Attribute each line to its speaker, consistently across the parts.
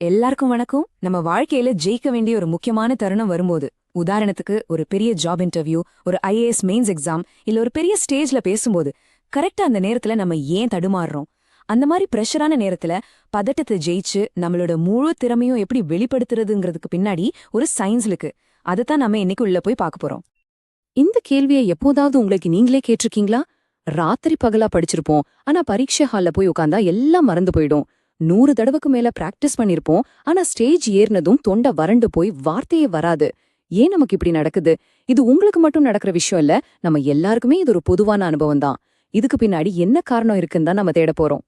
Speaker 1: எல்லாருக்கும் வணக்கம். நம்ம வாழ்க்கையில ஜெயிக்க வேண்டிய ஒரு முக்கியமான தருணம் வரும்போது உதாரணத்துக்கு ஒரு பெரிய ஜாப் இன்டர்வியூ ஒரு ஐஏஎஸ் மெயின்ஸ் எக்ஸாம் இல்ல ஒரு பெரிய ஸ்டேஜ்ல பேசும்போது கரெக்டா அந்த நேரத்துல நம்ம ஏன் தடுமாறுறோம்? அந்த மாதிரி பிரஷரான நேரத்துல பதட்டத்தை ஜெயிச்சு நம்மளோட முழு திறமையும் எப்படி வெளிப்படுத்துறதுங்கிறதுக்கு பின்னாடி ஒரு சயின்ஸ் இருக்கு. அதைத்தான் நம்ம இன்னைக்கு உள்ள போய் பார்க்க போறோம்.
Speaker 2: இந்த கேள்வியை எப்போதாவது உங்களுக்கு நீங்களே கேட்டிருக்கீங்களா? ராத்திரி பகலா படிச்சிருப்போம். ஆனா பரீட்சை ஹால்ல போய் உட்காந்தா எல்லாம் மறந்து போயிடும். நூறு தடவைக்கு மேல பிராக்டிஸ் பண்ணிருப்போம். ஆனா ஸ்டேஜ் ஏறினதும் தொண்டை வறண்டு போய் வார்த்தையே வராது. ஏன் நமக்கு இப்படி நடக்குது? இது உங்களுக்கு மட்டும் நடக்கிற விஷயம் இல்ல நம்ம எல்லாருக்குமே இது ஒரு பொதுவான அனுபவம் தான். இதுக்கு பின்னாடி என்ன காரணம் இருக்குன்னு தான் நம்ம தேட போறோம்.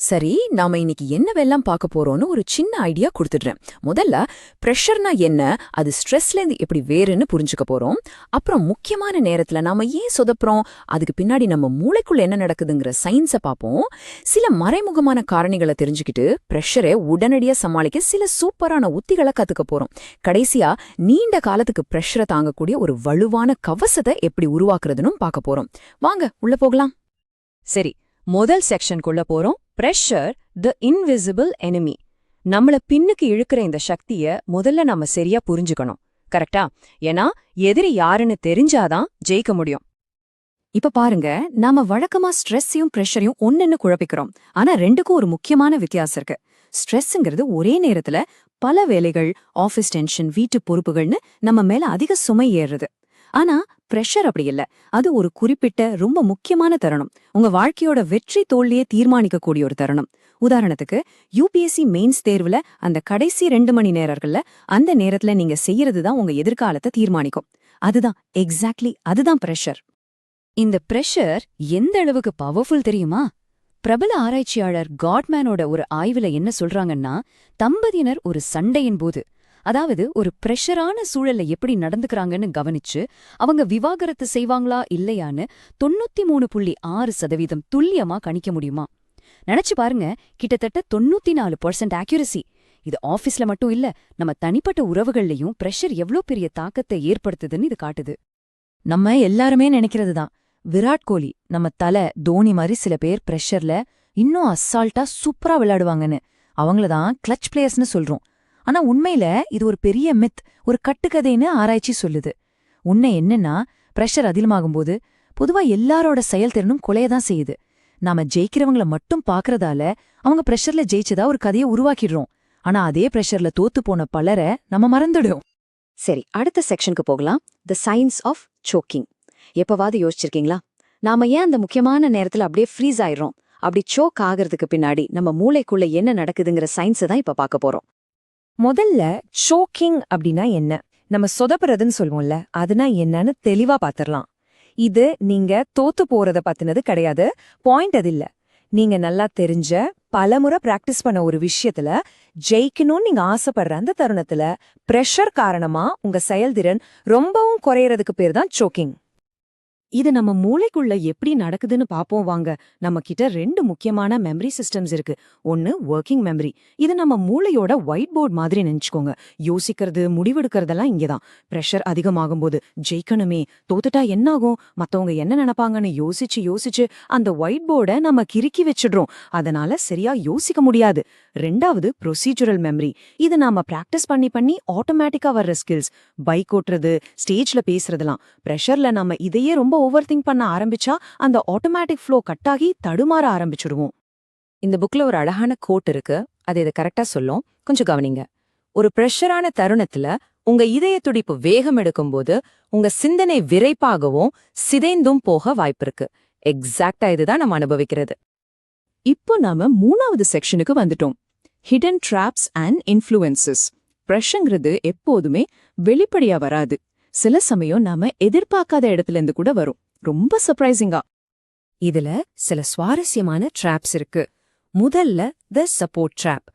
Speaker 1: சரி நாம இன்னைக்கு என்னவெல்லாம் பார்க்க போறோம்னு ஒரு சின்ன ஐடியா கொடுத்துடுறேன். முதல்ல ப்ரெஷர்னா என்ன? அது ஸ்ட்ரெஸ்ல இருந்து எப்படி வேறுன்னு புரிஞ்சுக்க போறோம். அப்புறம் முக்கியமான நேரத்துல நாம ஏன் சொதப்புறோம்? அதுக்கு பின்னாடி நம்ம மூளைக்குள்ள என்ன நடக்குதுங்கிற சயின்ஸை பார்ப்போம். சில மறைமுகமான காரணிகளை தெரிஞ்சுக்கிட்டு ப்ரெஷரை உடனடியா சமாளிக்க சில சூப்பரான உத்திகளை கத்துக்க போறோம். கடைசியா நீண்ட காலத்துக்கு ப்ரெஷரை தாங்கக்கூடிய ஒரு வலுவான கவசத்தை எப்படி உருவாக்குறதுன்னு பார்க்க போறோம். வாங்க உள்ள போகலாம்.
Speaker 2: சரி முதல் செக்ஷனுக்குள்ள போறோம். பிரஷர் த இன்விசிபிள் எனிமி நம்மள பின்னுக்கு இழுக்கிற இந்த சக்திய முதல்ல நாம சரியா புரிஞ்சுக்கணும். கரெக்டா? ஏன்னா எதிரி யாருன்னு தெரிஞ்சாதான் ஜெயிக்க முடியும்.
Speaker 1: இப்ப பாருங்க நாம வழக்கமா ஸ்ட்ரெஸ்ஸையும் ப்ரெஷரையும் ஒன்னுன்னு குழப்பிக்கிறோம். ஆனா ரெண்டுக்கும் ஒரு முக்கியமான வித்தியாசம் இருக்கு. ஸ்ட்ரெஸ்ஸுங்கிறது ஒரே நேரத்துல பல வேலைகள் ஆஃபீஸ் டென்ஷன் வீட்டு பொறுப்புகள்னு நம்ம மேல அதிக சுமை ஏறுறது ஆனா ப்ரெஷர் அப்படி இல்ல. அது ஒரு குறிப்பிட்ட ரொம்ப முக்கியமான தருணம். உங்க வாழ்க்கையோட வெற்றி தோல்வியை தீர்மானிக்கக்கூடிய ஒரு தருணம். உதாரணத்துக்கு யூபிஎஸ்சி மெயின்ஸ் தேர்வுல அந்த கடைசி ரெண்டு மணி நேரங்கள்ல அந்த நேரத்துல நீங்க செய்யறது தான் உங்க எதிர்காலத்தை தீர்மானிக்கும். அதுதான் எக்ஸாக்ட்லி அதுதான் ப்ரெஷர்
Speaker 2: இந்த பிரஷர் எந்த அளவுக்கு பவர்ஃபுல் தெரியுமா? பிரபல ஆராய்ச்சியாளர் காட்மேனோட ஒரு ஆய்வுல என்ன சொல்றாங்கன்னா தம்பதியினர் ஒரு சண்டையின் போது அதாவது ஒரு பிரஷரான சூழல்ல எப்படி நடந்துக்கறாங்கன்னு கவனிச்சு அவங்க விவாகரத்து செய்வாங்களா இல்லையான்னு தொண்ணூத்தி மூணு புள்ளி ஆறு சதவீதம் துல்லியமா கணிக்க முடியுமா? நினைச்சு பாருங்க கிட்டத்தட்ட தொண்ணூத்தி நாலு பர்சன்ட் ஆக்யூரசி இது ஆபீஸ்ல மட்டும் இல்ல நம்ம தனிப்பட்ட உறவுகள்லயும் பிரஷர் எவ்ளோ பெரிய தாக்கத்தை ஏற்படுத்துதுன்னு இது காட்டுது.
Speaker 1: நம்ம எல்லாருமே நினைக்கிறது தான் விராட் கோலி நம்ம தலை தோனி மாதிரி சில பேர் ப்ரெஷர்ல இன்னும் அசால்ட்டா சூப்பரா விளையாடுவாங்கன்னு. அவங்கள தான் கிளச் பிளேயர்ஸ்னு சொல்றோம். ஆனா உண்மையில இது ஒரு பெரிய மித் ஒரு கட்டுக்கதைன்னு ஆராய்ச்சி சொல்லுது. உண்மை என்னன்னா ப்ரெஷர் அதிகமாகும்போது பொதுவா எல்லாரோட செயல்திறனும் கொலையதான் செய்யுது. நாம ஜெயிக்கிறவங்கள மட்டும் பாக்குறதால அவங்க ப்ரெஷர்ல ஜெயிச்சதா ஒரு கதையை உருவாக்கிடுறோம். ஆனா அதே ப்ரெஷர்ல தோத்து போன பலரை நம்ம மறந்துடும்
Speaker 2: சரி அடுத்த செக்ஷனுக்கு போகலாம். த சயின்ஸ் ஆஃப் சோக்கிங் எப்பவாவது யோசிச்சிருக்கீங்களா? நாம ஏன் அந்த முக்கியமான நேரத்துல அப்படியே ஃப்ரீஸ் ஆயிடுறோம்? அப்படி சோக் ஆகிறதுக்கு பின்னாடி நம்ம மூளைக்குள்ள என்ன நடக்குதுங்கிற சயின்ஸை தான் இப்ப பார்க்க போறோம்.
Speaker 1: முதல்ல ஷோக்கிங் அப்படின்னா என்ன? நம்ம சொதப்புறதுன்னு சொல்லுவோம்ல அதுனா என்னன்னு தெளிவா பாத்திரலாம். இது நீங்க தோத்து போறத பத்தினது கிடையாது. பாயிண்ட் அது இல்ல. நீங்க நல்லா தெரிஞ்ச பலமுறை பிராக்டிஸ் பண்ண ஒரு விஷயத்துல ஜெயிக்கணும்னு நீங்க ஆசைப்படுற அந்த தருணத்துல பிரஷர் காரணமா உங்க செயல்திறன் ரொம்பவும் குறையறதுக்கு பேர் தான் சோக்கிங் இது நம்ம மூளைக்குள்ள எப்படி நடக்குதுன்னு பாப்போம் வாங்க. நம்ம கிட்ட ரெண்டு முக்கியமான மெமரி சிஸ்டம்ஸ் இருக்கு. ஒன்னு ஒர்க்கிங் மெமரி இது நம்ம மூளையோட ஒயிட் போர்ட் மாதிரி நினைச்சுக்கோங்க. யோசிக்கிறது முடிவெடுக்கிறதெல்லாம் இங்கதான் பிரஷர் அதிகமாகும்போது ஜெயிக்கணுமே. தோத்துட்டா என்ன ஆகும் மத்தவங்க என்ன நினைப்பாங்கன்னு யோசிச்சு யோசிச்சு அந்த ஒயிட் போர்டை நம்ம கிறுக்கி வச்சிடுறோம். அதனால சரியா யோசிக்க முடியாது. ரெண்டாவது ப்ரொசீஜரல் மெமரி இது நாம பிராக்டிஸ் பண்ணி பண்ணி ஆட்டோமேட்டிக்கா வர்ற ஸ்கில்ஸ் பைக் ஓட்டுறது ஸ்டேஜ்ல பேசுறதெல்லாம். பிரஷர்ல நம்ம இதையே ரொம்ப ஓவர் திங்க் பண்ண ஆரம்பிச்சா அந்த ஆட்டோமேட்டிக் ஃப்ளோ கட்டாகி தடுமாற ஆரம்பிச்சிடுவோம். இந்த புக்ல ஒரு அழகான கோட் இருக்கு. அது இதை கரெக்டா சொல்லும். கொஞ்சம் கவனிங்க. ஒரு பிரஷரான தருணத்துல உங்க இதய துடிப்பு வேகம் எடுக்கும்போது உங்க சிந்தனை விரைப்பாகவும் சிதைந்தும் போக வாய்ப்பிருக்கு எக்ஸாக்டா இதுதான் நம்ம அனுபவிக்கிறது. இப்போ நாம மூணாவது செக்ஷனுக்கு வந்துட்டோம். ஹிடன் ட்ராப்ஸ் அண்ட் இன்ஃப்ளூயன்சஸ் பிரஷங்கிறது எப்போதுமே வெளிப்படையா வராது. சில சமயம் நாம எதிர்பார்க்காத இடத்துல இருந்து கூட வரும். ரொம்ப சர்ப்ரைசிங்கா இதுல சில சுவாரஸ்யமான ட்ராப்ஸ் இருக்கு. முதல்ல த சப்போர்ட் ட்ராப்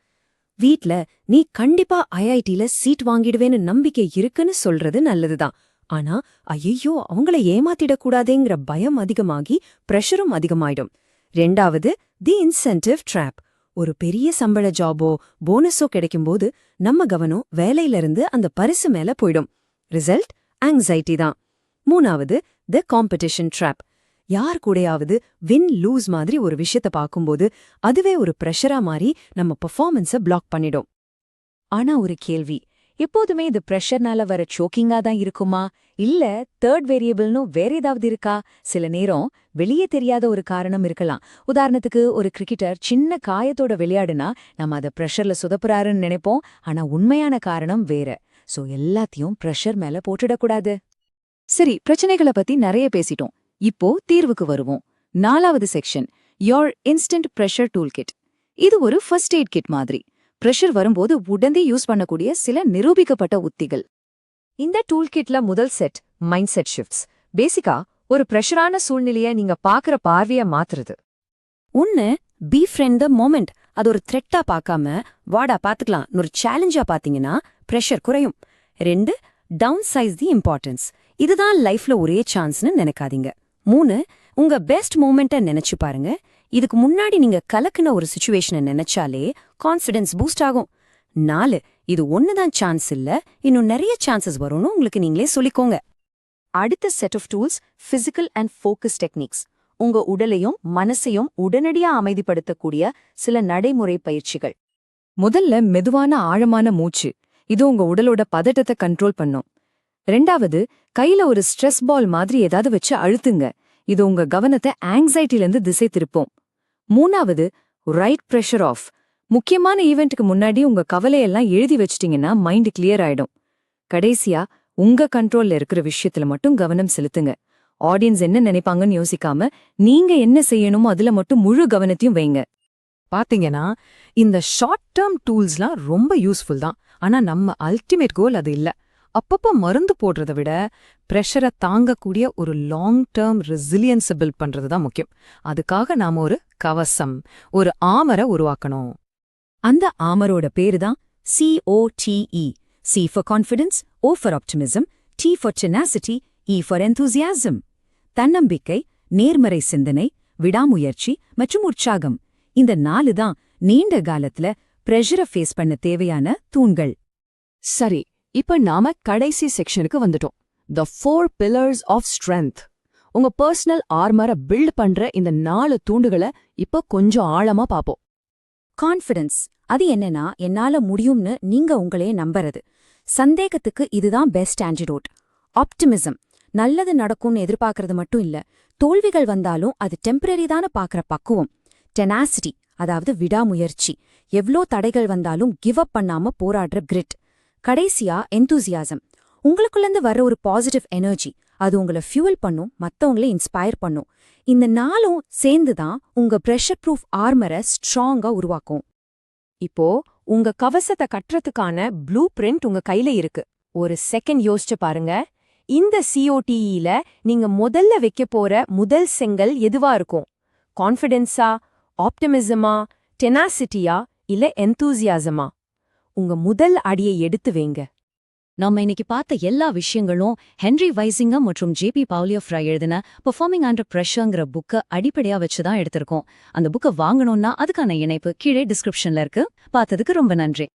Speaker 1: வீட்ல நீ கண்டிப்பா ஐஐடில சீட் வாங்கிடுவேன்னு நம்பிக்கை இருக்குன்னு சொல்றது நல்லதுதான். ஆனா ஐயோ அவங்கள ஏமாத்திடக்கூடாதேங்கிற பயம் அதிகமாகி பிரஷரும் அதிகமாயிடும். ரெண்டாவது தி இன்சென்டிவ் ட்ராப் ஒரு பெரிய சம்பள ஜாபோ போனஸோ கிடைக்கும்போது நம்ம கவனம் வேலையில இருந்து அந்த பரிசு மேல போயிடும். ரிசல்ட் ஆங்ஸைட்டி தான். மூணாவது த காம்படிஷன் ட்ராப் யார் கூடயாவது வின் லூஸ் மாதிரி ஒரு விஷயத்த பார்க்கும்போது அதுவே ஒரு ப்ரெஷரா மாறி நம்ம பெர்ஃபார்மன்ஸை பிளாக் பண்ணிடும்.
Speaker 3: ஆனா ஒரு கேள்வி எப்போதுமே இது பிரஷர்னால வர சோக்கிங்கா தான் இருக்குமா? இல்ல தேர்ட் வேரியபிள்னு வேற ஏதாவது இருக்கா? சில நேரம் வெளியே தெரியாத ஒரு காரணம் இருக்கலாம். உதாரணத்துக்கு ஒரு கிரிக்கெட்டர் சின்ன காயத்தோட விளையாடுனா நம்ம அத பிரஷர்ல சுதப்புறாருன்னு நினைப்போம். ஆனா உண்மையான காரணம் வேற. சோ எல்லாத்தையும் பிரஷர் மேல போட்டுடக்கூடாது.
Speaker 1: சரி பிரச்சனைகளை பத்தி நிறைய பேசிட்டோம். இப்போ தீர்வுக்கு வருவோம். நாலாவது section your instant pressure tool kit இது ஒரு ஃபர்ஸ்ட் எய்ட் கிட் மாதிரி. பிரஷர் வரும்போது உடனே யூஸ் பண்ணக்கூடிய சில நிரூபிக்கப்பட்ட உத்திகள்.
Speaker 3: இந்த டூல் கிட்ல முதல் செட் மைண்ட் செட் ஷிஃப்ட்ஸ் பேசிக்கா ஒரு பிரஷரான சூழ்நிலைய நீங்க பாக்குற பார்வைய மாத்துறது.
Speaker 1: ஒன்னு பி ஃப்ரெண்ட் த மோமெண்ட் அது ஒரு த்ரெட்டா பார்க்காம வாடா பாத்துக்கலாம் ஒரு சேலஞ்சா பாத்தீங்கன்னா பிரஷர் குறையும். ரெண்டு டவுன் சைஸ் தி இம்பார்ட்டன்ஸ் இதுதான் லைஃப்ல ஒரே சான்ஸ்னு நினைக்காதீங்க. மூணு உங்க பெஸ்ட் மூமெண்ட்டை நினைச்சு பாருங்க. இதுக்கு முன்னாடி நீங்க கலக்குன ஒரு சுச்சுவேஷனை நினைச்சாலே கான்ஃபிடன்ஸ் பூஸ்ட் ஆகும். நாலு இது ஒண்ணுதான் சான்ஸ் இல்ல இன்னும் நிறைய சான்சஸ் வரும்னு உங்களுக்கு நீங்களே சொல்லிக்கோங்க. அடுத்த set of tools physical and focus techniques உங்க உடலையும் மனசையும் உடனடியா அமைதிப்படுத்தக்கூடிய சில நடைமுறை பயிற்சிகள்.
Speaker 3: முதல்ல மெதுவான ஆழமான மூச்சு. இது உங்க உடலோட பதட்டத்தை கண்ட்ரோல் பண்ணும். ரெண்டாவது கையில ஒரு ஸ்ட்ரெஸ் பால் மாதிரி ஏதாவது வச்சு அழுத்துங்க. இது உங்க கவனத்தை ஆங்ஸைட்டில திசை திருப்போம். மூணாவது ரைட் பிரஷர் ஆஃப் முக்கியமான ஈவெண்ட்டுக்கு முன்னாடி உங்க கவலையெல்லாம் எழுதி வச்சிட்டீங்கன்னா மைண்ட் கிளியர் ஆயிடும். கடைசியா உங்க கண்ட்ரோல்ல இருக்கிற விஷயத்துல மட்டும் கவனம் செலுத்துங்க. ஆடியன்ஸ் என்ன நினைப்பாங்கன்னு யோசிக்காம நீங்க என்ன செய்யணுமோ அதுல மட்டும் முழு கவனத்தையும் வைங்க.
Speaker 4: பாத்தீங்கன்னா இந்த ஷார்ட் டேர்ம் டூல்ஸ்லாம் ரொம்ப யூஸ்ஃபுல் தான். ஆனா நம்ம அல்டிமேட் கோல் அது இல்ல. அப்பப்போ மருந்து போடுறத விட ப்ரெஷரை தாங்கக்கூடிய ஒரு லாங் டேர்ம் ரெசிலியன்ஸை பில்ட் பண்றது தான் முக்கியம். அதுக்காக நாம ஒரு கவசம் ஒரு ஆமரை உருவாக்கணும்.
Speaker 1: அந்த ஆமரோட பேரு தான் COTE C for confidence O for optimism T for tenacity E for enthusiasm. தன்னம்பிக்கை நேர்மறை சிந்தனை விடாமுயற்சி மற்றும் உற்சாகம். இந்த நாலு தான் நீண்ட காலத்துல பிரஷரை ஃபேஸ் பண்ண தேவையான தூண்கள்.
Speaker 4: சரி இப்ப நாம கடைசி செக்ஷனுக்கு வந்துட்டோம். The four pillars of strength உங்க பர்சனல் ஆர்மரை பில்ட் பண்ற இந்த நாலு தூண்டுகளை இப்ப கொஞ்சம் ஆழமா பாப்போம்
Speaker 1: கான்ஃபிடன்ஸ் அது என்னன்னா என்னால முடியும்னு நீங்க உங்களே நம்புறது. சந்தேகத்துக்கு இதுதான் பெஸ்ட் ஆன்டிடோட் ஆப்டிமிசம் நல்லது நடக்கும்னு எதிர்பார்க்கறது மட்டும் இல்ல தோல்விகள் வந்தாலும் அது டெம்பரரி தான பாக்குற பக்குவம். டெனாசிட்டி அதாவது விடாமுயற்சி. எவ்ளோ தடைகள் வந்தாலும் கிவ் அப் பண்ணாம போராடுற கிரிட் கடைசியா எந்தூசியாசம் உங்களுக்குள்ளேருந்து வர்ற ஒரு பாசிட்டிவ் எனர்ஜி அது உங்களை ஃபியூல் பண்ணும் மற்றவங்களை இன்ஸ்பயர் பண்ணும். இந்த நாளும் சேர்ந்து தான் உங்க பிரஷர் ப்ரூஃப் ஆர்மரை ஸ்ட்ராங்கா உருவாக்கும்.
Speaker 3: இப்போ உங்க கவசத்தை கட்டுறதுக்கான ப்ளூ பிரிண்ட் உங்க கையில இருக்கு. ஒரு செகண்ட் யோசிச்சு பாருங்க. இந்த சிஓடிஇல நீங்க முதல்ல வைக்க போற முதல் செங்கல் எதுவா இருக்கும்? கான்ஃபிடென்ஸா ஆப்டிமிசமா டெனாசிட்டியா இல்ல எந்தூசியாசமா? உங்க முதல் அடியை எடுத்து வைங்க.
Speaker 1: நாம இன்னைக்கு பார்த்த எல்லா விஷயங்களும் ஹென்ரி வைசிங்கம் மற்றும் ஜேபி பவுலியோஃப்ரா எழுதின பெர்ஃபார்மிங் அண்டர் ப்ரெஷர்ங்கிற புக்கை அடிப்படையா வச்சு தான் எடுத்திருக்கோம். அந்த புக்கை வாங்கணும்னா அதுக்கான இணைப்பு கீழே டிஸ்கிரிப்ஷன்ல இருக்கு. பார்த்ததுக்கு ரொம்ப நன்றி.